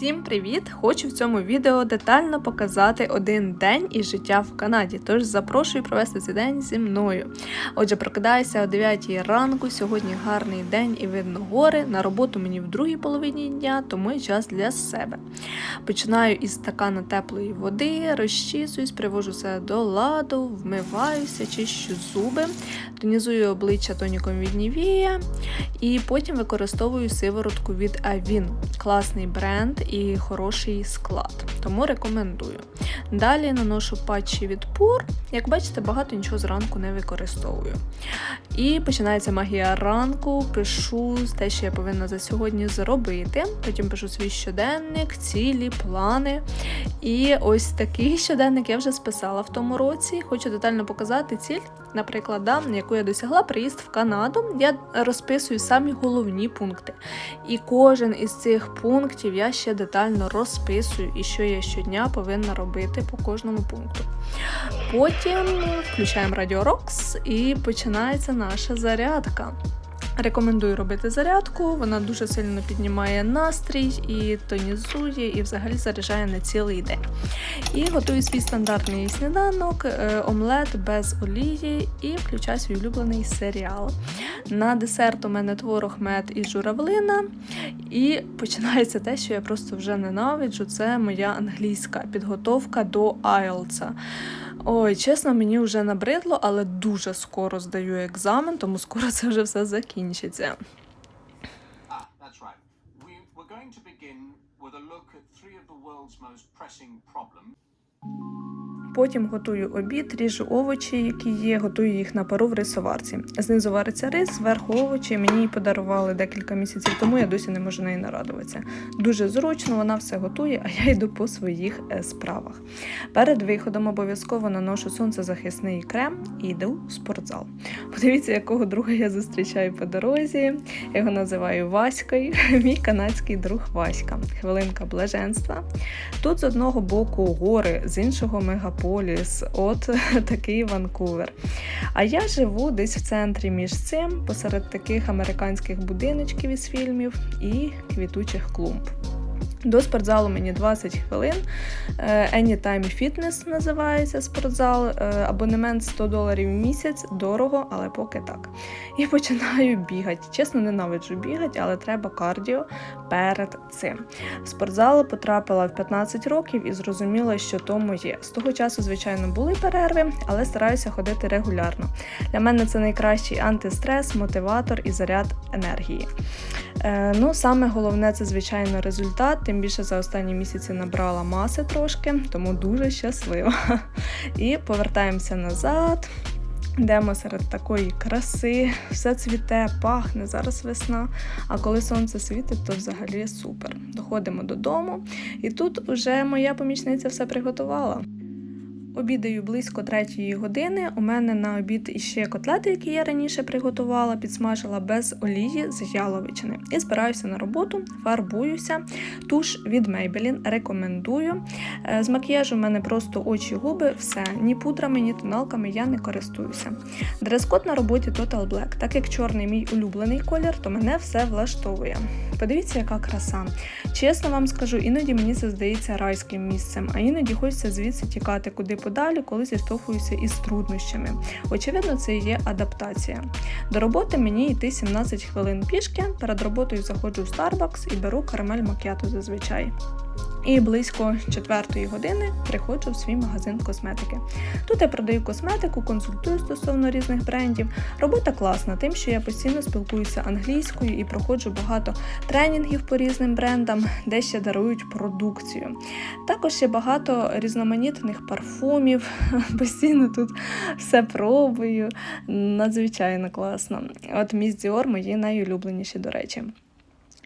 Всім привіт! Хочу в цьому відео детально показати один день із життя в Канаді. Тож запрошую провести цей день зі мною. Отже, прокидаюся о 9 ранку. Сьогодні гарний день і видно гори. На роботу мені в другій половині дня, тому і час для себе. Починаю із стакана теплої води, розчісуюсь, привожу все до ладу, вмиваюся, чищу зуби, тонізую обличчя тоніком від Nivea і потім використовую сиворотку від Avin. Класний бренд і хороший склад, тому рекомендую. Далі наношу патчі від пур. Як бачите, багато нічого зранку не використовую. І починається магія ранку, пишу те, що я повинна за сьогодні зробити. Потім пишу свій щоденник, цілі, плани. І ось такий щоденник я вже списала в тому році. Хочу детально показати ціль, наприклад, да, яку я досягла приїзд в Канаду. Я розписую самі головні пункти. І кожен із цих пунктів я ще детально розписую, і що я щодня повинна робити по кожному пункту. Потім включаємо Радіо Рокс і починається наша зарядка. Рекомендую робити зарядку, вона дуже сильно піднімає настрій і тонізує, і взагалі заряджає на цілий день. І готую свій стандартний сніданок, е, омлет без олії і включаю свій улюблений серіал. На десерт у мене творог, мед і журавлина. І починається те, що я просто вже ненавиджу. Це моя англійська підготовка до IELTS. Ой, чесно, мені вже набридло, але дуже скоро здаю екзамен, тому скоро це вже все закінчиться. Ah, we're going to begin with a look at three of the world's most pressing problems. Потім готую обід, ріжу овочі, які є, готую їх на пару в рисоварці. Знизу вариться рис, зверху овочі. Мені подарували декілька місяців тому, я досі не можу неї нарадуватися. Дуже зручно, вона все готує, а я йду по своїх е, справах. Перед виходом обов'язково наношу сонцезахисний крем і йду в спортзал. Подивіться, якого друга я зустрічаю по дорозі. Я його називаю Ваською, мій канадський друг Васька. Хвилинка блаженства. Тут з одного боку гори, з іншого мегаполіс. От такий Ванкувер. А я живу десь в центрі між цим, посеред таких американських будиночків із фільмів і квітучих клумб. До спортзалу мені 20 хвилин. Е, Anytime Fitness називається спортзал. Е, Абонемент 100 доларів в місяць, дорого, але поки так. І починаю бігати. Чесно, ненавиджу бігати, але треба кардіо перед цим. В спортзал потрапила в 15 років і зрозуміла, що то моє. З того часу, звичайно, були перерви, але стараюся ходити регулярно. Для мене це найкращий антистрес, мотиватор і заряд енергії. Е, Ну, саме головне це, звичайно, результат. Тим більше за останні місяці набрала маси трошки, тому дуже щаслива. І повертаємося назад. Йдемо серед такої краси, все цвіте, пахне, зараз весна. А коли сонце світить, то взагалі супер. Доходимо додому, і тут уже моя помічниця все приготувала. Обідаю близько третьої години. У мене на обід іще котлети, які я раніше приготувала, підсмажила без олії з яловичини. І збираюся на роботу, фарбуюся. Туш від Maybelline рекомендую. Е, З макіяжу в мене просто очі, губи, все. Ні пудрами, ні тоналками я не користуюся. Дрес-код на роботі Total Black. Так як чорний мій улюблений колір, то мене все влаштовує. Подивіться, яка краса. Чесно вам скажу, іноді мені це здається райським місцем, а іноді хочеться звідси тікати куди подалі, коли зіштовхуюся із труднощами. Очевидно, це є адаптація. До роботи мені йти 17 хвилин пішки. Перед роботою заходжу в Starbucks і беру карамель макіату зазвичай. І близько 4 години приходжу в свій магазин косметики. Тут я продаю косметику, консультую стосовно різних брендів. Робота класна, тим, що я постійно спілкуюся англійською і проходжу багато тренінгів по різним брендам, де ще дарують продукцію. Також є багато різноманітних парфумів, постійно тут все пробую. Надзвичайно класно. От Miss Dior мої найулюбленіші, до речі.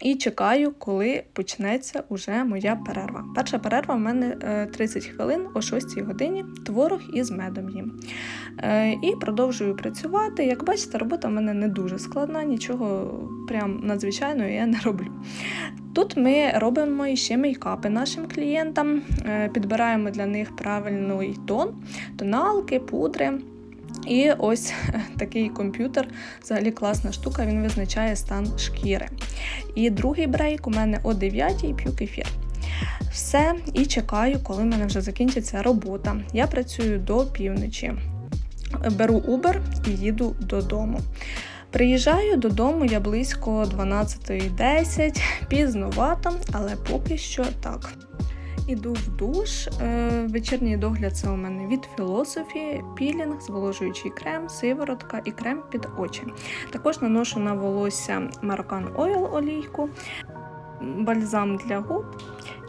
І чекаю, коли почнеться уже моя перерва. Перша перерва в мене е, 30 хвилин о 6 годині, творог із медом їм. Е, І продовжую працювати. Як бачите, робота в мене не дуже складна, нічого прям надзвичайного я не роблю. Тут ми робимо ще мейкапи нашим клієнтам, е, підбираємо для них правильний тон, тоналки, пудри. І ось такий комп'ютер, взагалі класна штука, він визначає стан шкіри. І другий брейк у мене о 9 п'ю кефір. Все, і чекаю, коли в мене вже закінчиться робота. Я працюю до півночі. Беру Uber і їду додому. Приїжджаю додому я близько 12.10, пізновато, але поки що так. Іду в душ. Е, вечірній догляд це у мене від філософії, пілінг, зволожуючий крем, сиворотка і крем під очі. Також наношу на волосся Marcan Oil олійку, бальзам для губ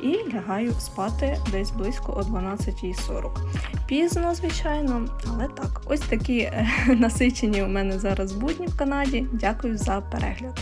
і лягаю спати десь близько о 12.40. Пізно, звичайно, але так. Ось такі е, насичені у мене зараз будні в Канаді. Дякую за перегляд.